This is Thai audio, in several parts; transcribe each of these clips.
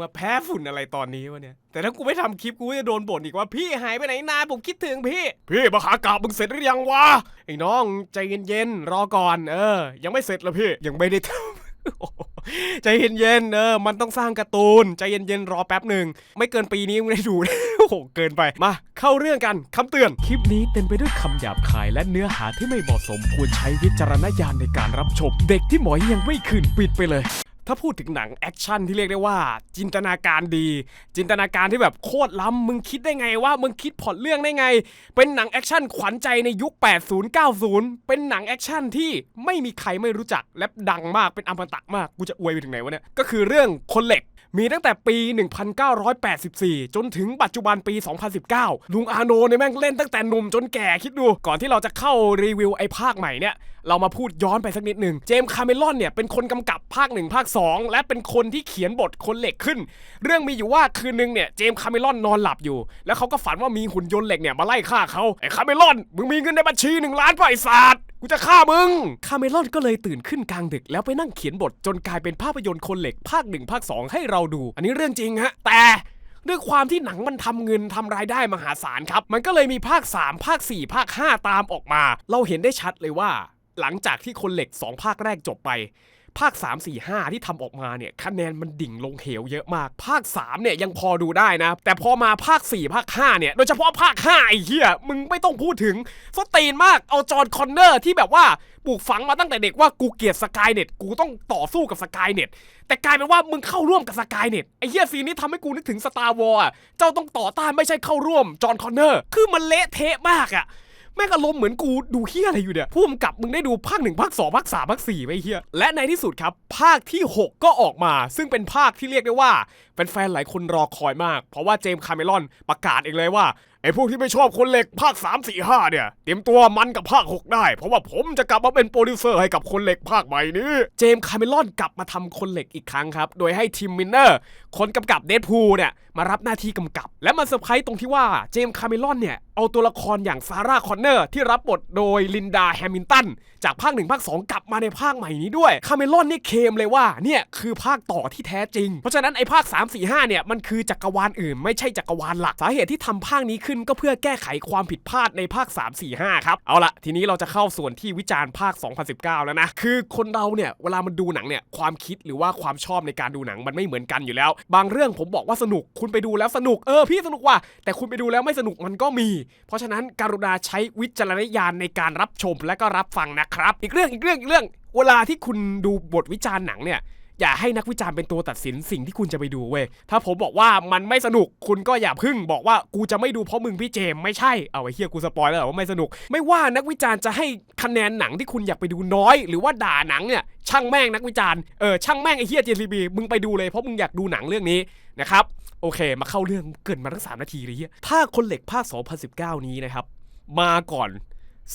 มาแพ้ฝุ่นอะไรตอนนี้วะเนี่ย แต่ถ้ากูไม่ทำคลิปกูก็จะโดนบ่นอีกว่าพี่หายไปไหนนานผมคิดถึงพี่ พี่มาหากาบมึงเสร็จหรือยังวะไอ้น้องใจเย็นๆรอก่อนเออ ยังไม่เสร็จละพี่ยังไม่ได้ทำใจเย็นๆเออมันต้องสร้างการ์ตูนใจเย็นๆรอแป๊บหนึ่งไม่เกินปีนี้มึงได้ดู โอ้โหเกินไปมาเข้าเรื่องกันคำเตือน คลิปนี้เต็มไปด้วยคำหยาบคายและเนื้อหาที่ไม่เหมาะสมควรใช้วิจารณญาณในการรับชม เด็กที่หมอยยังไม่ขึ้นปิดไปเลย ถ้าพูดถึงหนังแอคชั่นที่เรียกได้ว่า จินตนาการดี จินตนาการที่แบบโคตรล้ำมึงคิดได้ไงว่ามึงคิดพล็อตเรื่องได้ไง เป็นหนังแอคชั่นขวัญใจในยุค 80 90 เป็นหนังแอคชั่นที่ไม่มีใครไม่รู้จักและดังมากเป็นอมตะมากกูจะอวยไปถึงไหนวะเนี่ยก็คือเรื่องคนเหล็กมีตั้งแต่ปี 1984 จนถึงปัจจุบันปี 2019 ลุงอาโนเนี่ยแม่งเล่นตั้งแต่หนุ่มจนแก่คิดดู ก่อนที่เราจะเข้ารีวิวไอ้ภาคใหม่เนี่ย เรามาพูดย้อนไปสักนิดหนึ่งเจมส์คาเมรอนเนี่ยเป็นคนกำกับภาค 1 ภาค 2 และเป็นคนที่เขียนบทคนเหล็กขึ้น เรื่องมีอยู่ว่าคืนนึงเนี่ยเจมส์คาเมรอนนอนหลับอยู่ แล้วเขาก็ฝันว่ามีหุ่นยนต์เหล็กเนี่ยมาไล่ฆ่าเขาไอ้คาเมรอนมึงมีเงินในบัญชีหนึ่งล้านป่ะไอ้ศาสตร์กูจะฆ่ามึง คาเมรอนก็เลยตื่นขึ้นกลางดึก แล้วไปนั่งเขียนบทจนกลายเป็นภาพยนตร์คนเหล็กภาคหนึ่งภาคสองให้เราดู อันนี้เรื่องจริงฮะ แต่ด้วยความที่หนังมันทำเงินทำรายได้มหาศาลครับ มันก็เลยมีภาค 3 ภาค 4 ภาค 5 ตามออกมา เราเห็นได้ชัดเลยว่า หลังจากที่คนเหล็ก 2 ภาคแรกจบไป ภาค 3 4 5 ที่ทำออกมาเนี่ยคะแนนมันดิ่งลงเหวเยอะมาก ภาค 3 เนี่ยยังพอดูได้นะ แต่พอมาภาค 4 ภาค 5 เนี่ย โดยเฉพาะภาค 5 ไอ้เหี้ย มึงไม่ต้องพูดถึงสตีนมากเอาจอห์นคอนเนอร์ที่แบบว่าปลูกฝังมาตั้งแต่เด็กว่ากูเกลียดสกายเน็ตกูต้องต่อสู้กับสกายเน็ตแต่กลายเป็นว่ามึงเข้าร่วมกับสกายเน็ตไอ้เหี้ยซีนนี้ทำให้กูนึกถึงสตาร์วอร์เจ้าต้องต่อต้านไม่ใช่เข้าร่วมจอห์นคอนเนอร์คือมันเละเทะมากอะ แม่งอารมณ์เหมือนกูดูเฮียอะไรอยู่เนี่ยผู้กำกับมึงได้ดูภาคหนึ่งภาคสองภาคสามภาคสี่ไปเฮียและในที่สุดครับ ภาคที่ 6 ก็ออกมา ซึ่งเป็นภาคที่เรียกได้ว่าแฟนๆหลายคนรอคอยมาก เพราะว่าเจมส์คาเมรอนประกาศเองเลยว่า ไอ้พวกที่ไม่ชอบคนเหล็กภาค 3 4 5 เนี่ย เตรียมตัวมันกับภาค 6 ได้ เพราะว่าผมจะกลับมาเป็นโปรดิวเซอร์ให้กับคนเหล็กภาคใหม่นี้ เจมส์คาเมรอนกลับมาทำคนเหล็กอีกครั้งครับ โดยให้ทีมมินเนอร์ คนกำกับเดดพูเนี่ย มารับหน้าที่กำกับ และมันเซอร์ไพรส์ตรงที่ว่าเจมส์คาเมรอนเนี่ย เอาตัวละครอย่างซาร่าคอนเนอร์ที่รับบทโดยลินดาแฮมิลตันจากภาคหนึ่งภาค2กลับมาในภาคใหม่นี้ด้วยคาเมรอนนี่เคมเลยว่าเนี่ยคือภาคต่อที่แท้จริง เพราะฉะนั้นไอ้ภาค 3 4 5 เนี่ยมันคือจักรวาลอื่นไม่ใช่จักรวาลหลักสาเหตุที่ทำภาคนี้ขึ้นก็เพื่อแก้ไขความผิดพลาดในภาค 3 4 5 ครับ เอาละทีนี้เราจะเข้าส่วนที่วิจารณ์ภาค 2019 แล้วนะ คือคนเราเนี่ยเวลามันดูหนังเนี่ยความคิดหรือว่าความชอบในการดูหนังมันไม่เหมือนกันอยู่แล้ว บางเรื่องผมบอกว่าสนุกคุณไปดูแล้วสนุกเออพี่สนุกว่ะแต่คุณไปดูแล้วไม่สนุกมันก็มี เพราะฉะนั้นการุณาใช้วิจารณญาณในการรับชมและก็รับฟังนะครับ อีกเรื่องอีกเรื่องอีกเรื่อง เวลาที่คุณดูบทวิจารณ์หนังเนี่ย อย่าให้นักวิจารณ์เป็นตัวตัดสินสิ่งที่คุณจะไปดูเว้ยถ้าผมบอกว่ามันไม่สนุกคุณก็อย่าพึ่งบอกว่ากูจะไม่ดูเพราะมึงพี่เจมไม่ใช่เอาไอ้เฮียกูสปอยแล้วว่าไม่สนุก ไม่ว่านักวิจารณ์จะให้คะแนนหนังที่คุณอยากไปดูน้อย หรือว่าด่าหนังเนี่ยช่างแม่งนักวิจารณ์เออช่างแม่งไอ้เฮีย JCB มึงไปดูเลยเพราะมึงอยากดูหนังเรื่องนี้นะครับโอเค มาเข้าเรื่องเกินมาตั้งสามนาทีเลยเฮียถ้าคนเหล็กภาค 2019 นี้นะครับมาก่อน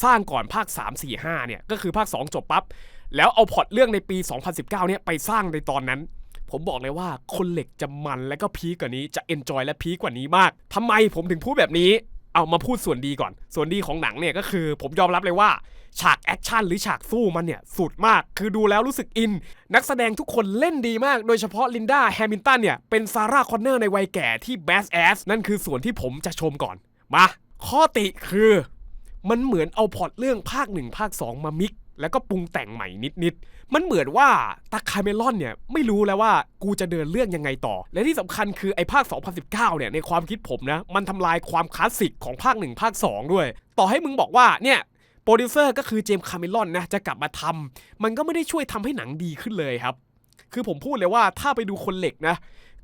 สร้างก่อนภาค 3 4 5เนี่ยก็คือภาค 2 จบปั๊บ แล้วเอาพล็อตเรื่องในปี 2019 เนี่ยไปสร้างในตอนนั้น ผมบอกเลยว่าคนเหล็กจะมันและก็พีกว่านี้จะเอนจอยและพีกว่านี้มากทำไมผมถึงพูดแบบนี้ เอามาพูดส่วนดีก่อน ส่วนดีของหนังเนี่ยก็คือ ผมยอมรับเลยว่าฉากแอคชั่นหรือฉากสู้มันเนี่ยสุดมาก คือดูแล้วรู้สึกอิน นักแสดงทุกคนเล่นดีมาก โดยเฉพาะลินดาแฮมิลตันเนี่ยเป็นซาร่าคอนเนอร์ในวัยแก่ที่แบสแอสนั่นคือส่วนที่ผมจะชมก่อน มา ข้อติคือ มันเหมือนเอาพอตเรื่องภาคหนึ่งภาค 2 มามิก แล้วก็ปรุงแต่งใหม่นิดๆ มันเหมือนว่าตาคาเมลอนเนี่ยไม่รู้แล้วว่ากูจะเดินเรื่องยังไงต่อ และที่สำคัญคือไอ้ภาค 2019 เนี่ยในความคิดผมนะ มันทำลายความคลาสสิกของภาค 1 ภาค 2 ด้วย ต่อให้มึงบอกว่าเนี่ยโปรดิวเซอร์ก็คือเจมส์คาเมลอนนะจะกลับมาทำมันก็ไม่ได้ช่วยทำให้หนังดีขึ้นเลยครับ คือผมพูดเลยว่าถ้าไปดูคนเหล็กนะ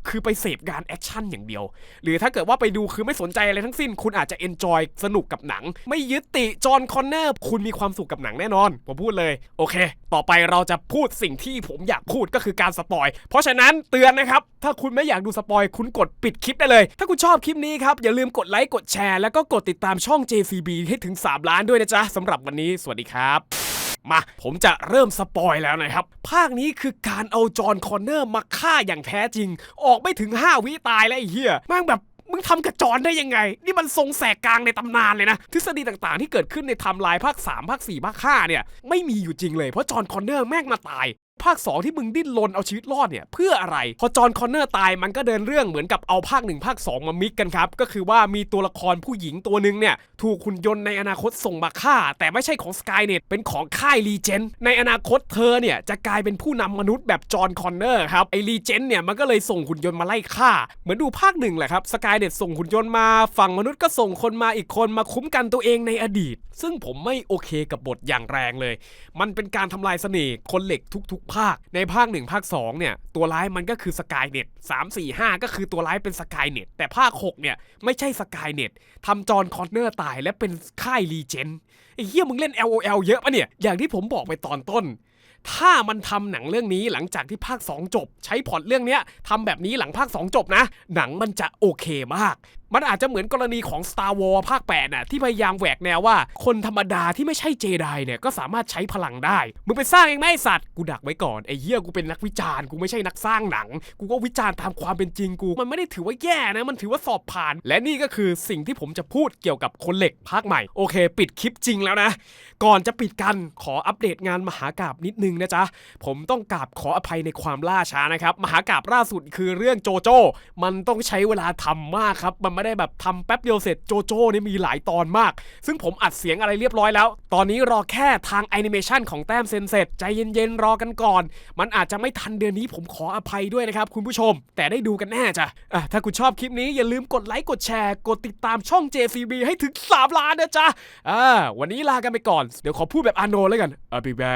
คือไปเสพงานแอคชั่นอย่างเดียว หรือถ้าเกิดว่าไปดูคือไม่สนใจอะไรทั้งสิ้น คุณอาจจะเอนจอยสนุกกับหนัง ไม่ยึดติจอห์นคอนเนอร์คุณมีความสุขกับหนังแน่นอน ผมพูดเลย โอเค ต่อไปเราจะพูดสิ่งที่ผมอยากพูดก็คือการสปอย เพราะฉะนั้นเตือนนะครับ ถ้าคุณไม่อยากดูสปอย คุณกดปิดคลิปได้เลย ถ้าคุณชอบคลิปนี้ครับ อย่าลืมกดไลค์กดแชร์แล้วก็กดติดตามช่อง JCB ให้ถึง 3 ล้านด้วยนะจ๊ะสำหรับวันนี้สวัสดีครับ มา ผมจะเริ่มสปอยแล้วนะครับ ภาคนี้คือการเอาจอห์นคอนเนอร์มาฆ่าอย่างแท้จริง ออกไม่ถึง 5 วิตายแล้วไอ้เหี้ยแม่งแบบมึงทำกับจอห์นได้ยังไง นี่มันทรงแสกกลางในตำนานเลยนะ ทฤษฎีต่างๆที่เกิดขึ้นในไทม์ไลน์ภาค 3 ภาค 4 ภาค 5 เนี่ย ไม่มีอยู่จริงเลย เพราะจอห์นคอนเนอร์แม่งมาตาย ภาค 2 ที่มึงดิ้นรนเอาชีวิตรอดเนี่ย เพื่ออะไร พอจอห์นคอนเนอร์ตายมันก็เดินเรื่องเหมือนกับเอาภาค 1 ภาค 2 มามิกกันครับ ก็คือว่ามีตัวละครผู้หญิงตัวหนึ่งเนี่ย ถูกหุ่นยนต์ในอนาคตส่งมาฆ่า แต่ไม่ใช่ของ Skynet เป็นของค่ายรีเจนในอนาคตเธอเนี่ย จะกลายเป็นผู้นำมนุษย์แบบจอห์นคอนเนอร์ครับไอรีเจนเนี่ยมันก็เลยส่งหุ่นยนต์มาไล่ฆ่า เหมือนดูภาคหนึ่งแหละครับสกายเน็ตส่งหุ่นยนต์มาฝั่งมนุษย์ก็ส่งคนมาอีกคนมาคุ้มกันตัวเองในอดีต ซึ่งผมไม่โอเคกับบทอย่างแรงเลย มันเป็นการทำลายเสน่ห์คนเหล็กทุกๆภาค ในภาค 1 ภาค 2 เนี่ย ตัวร้ายมันก็คือสกายเน็ต3 4 5ก็คือตัวร้ายเป็นสกายเน็ตแต่ภาค 6 เนี่ย ไม่ใช่สกายเน็ตทำจอห์นคอนเนอร์ตายและเป็นค่ายรีเจนไอ้เหี้ยมึงเล่น LOL เยอะปะเนี่ย อย่างที่ผมบอกไปตอนต้น ถ้ามันทำหนังเรื่องนี้หลังจากที่ภาค 2 จบ ใช้พล็อตเรื่องเนี้ยทำแบบนี้หลังภาค 2 จบนะ หนังมันจะโอเคมากมันอาจจะเหมือนกรณีของ Star Wars ภาค8น่ะที่พยายามแหวกแนวว่า คนธรรมดาที่ไม่ใช่เจไดเนี่ยก็สามารถใช้พลังได้ มึงไปสร้างเองไหมสัตว์ กูดักไว้ก่อนไอ้เหี้ยกูเป็นนักวิจารณ์กูไม่ใช่นักสร้างหนัง กูก็วิจารณ์ตามความเป็นจริงกู มันไม่ได้ถือว่าแย่นะ มันถือว่าสอบผ่าน และนี่ก็คือสิ่งที่ผมจะพูดเกี่ยวกับคนเหล็กภาคใหม่โอเค ปิดคลิปจริงแล้วนะ ก่อนจะปิดกันขออัปเดตงานมหากราบนิดนึงนะจ๊ะผมต้องกราบขออภัยในความล่าช้านะครับมหากราบล่าสุดคือเรื่องโจโจ้มันต้องใช้เวลาทำมากครับมันไม่ได้แบบทำแป๊บเดียวเสร็จโจโจ้นี่มีหลายตอนมาก ซึ่งผมอัดเสียงอะไรเรียบร้อยแล้ว ตอนนี้รอแค่ทางแอนิเมชันของแต้มเซนเสร็จใจเย็นๆ รอกันก่อน มันอาจจะไม่ทันเดือนนี้ผมขออภัยด้วยนะครับคุณผู้ชม แต่ได้ดูกันแน่จ้ะอะถ้าคุณชอบคลิปนี้อย่าลืมกดไลค์กดแชร์ กดติดตามช่อง JCB ให้ถึง 3 ล้านนะจ๊ะอ่าวันนี้ลากันไปก่อน เดี๋ยวขอพูดแบบอาโนแล้วกัน I'll be back